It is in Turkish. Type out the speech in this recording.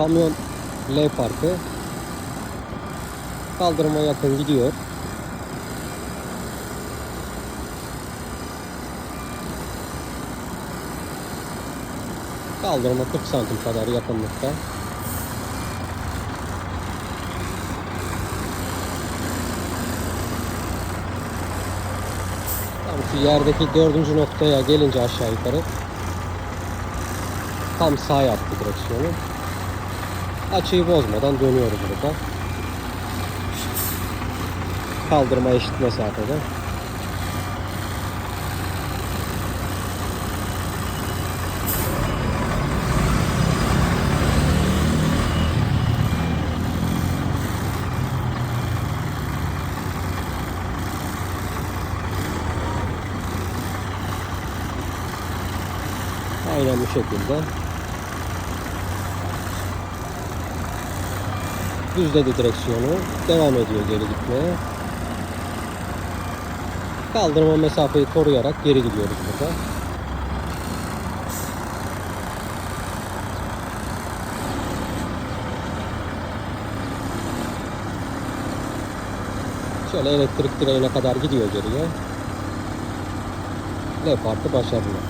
kamyon L parkı. Kaldırıma yakın gidiyor. Kaldırıma 40 santim kadar yakınlıkta. Tam şu yerdeki dördüncü noktaya gelince aşağı yukarı tam sağ yaptı direksiyonu. Açıyı bozmadan dönüyoruz burada. Kaldırma eşit mesafede. Aynen bu şekilde. Düzledi direksiyonu. Devam ediyor geri gitmeye. Kaldırma mesafeyi koruyarak geri gidiyoruz burada. Şöyle elektrik direğine kadar gidiyor geriye. L parkı başarılı.